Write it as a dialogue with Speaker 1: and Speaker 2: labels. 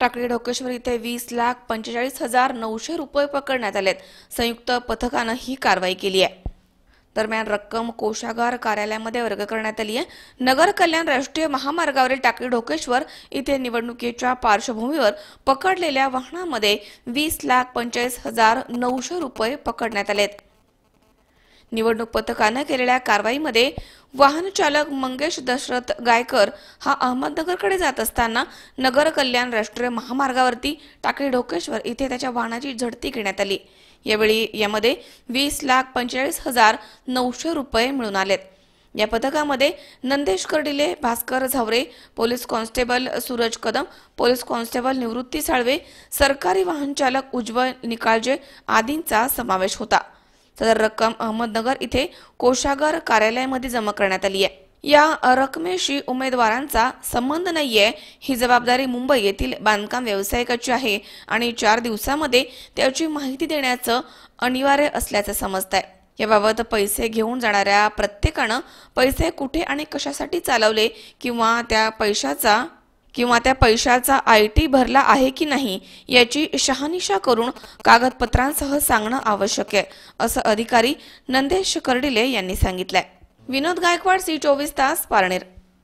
Speaker 1: टाकळी ढोकेश्वर इथे वीस लाख पंचेचाळीस हजार नऊशे रुपये पकडण्यात आलेत. संयुक्त पथकानं ही कारवाई केली आहे. दरम्यान रक्कम कोषागार कार्यालयामध्ये वर्ग करण्यात आली आहे नगर कल्याण राष्ट्रीय महामार्गावरील टाकळी ढोकेश्वर इथे निवडणुकीच्या पार्श्वभूमीवर पकडलेल्या वाहनामध्ये वीस लाख पंचेचाळीस हजार नऊशे रुपये पकडण्यात आलेत. निवडणूक पथकानं केलेल्या कारवाईमध्ये वाहन चालक मंगेश दशरथ गायकर हा अहमदनगरकडे जात असताना नगर कल्याण राष्ट्रीय महामार्गावरती टाकळी ढोकेश्वर इथे त्याच्या वाहनाची झडती घेण्यात आली. यावेळी यामध्ये वीस लाख पंचेचाळीस हजार नऊशे रुपये मिळून आलेत. या पथकामध्ये Nandesh Kardile Bhaskar Zaware police constable Suraj Kadam police constable Nivrutti Salve सरकारी वाहन चालक उज्ज्वल निकाळजे आदींचा समावेश होता. सदर रक्कम अहमदनगर इथे कोषागार कार्यालयामध्ये जमा करण्यात आली आहे. या रकमेशी उमेदवारांचा संबंध नाहीये. ही जबाबदारी मुंबई येथील बांधकाम व्यावसायिकाची आहे आणि चार दिवसामध्ये त्याची माहिती देण्याचं अनिवार्य असल्याचं समजत आहे याबाबत पैसे घेऊन जाणाऱ्या प्रत्येकानं पैसे कुठे आणि कशासाठी चालवले किंवा त्या पैशाचा किंवा त्या पैशाचा आय टी भरला आहे की नाही याची शहानिशा करून कागदपत्रांसह सांगणं आवश्यक आहे असं अधिकारी नंदेश कर्डिले यांनी सांगितलंय. विनोद गायकवाड सी चोवीस तास पारनेर.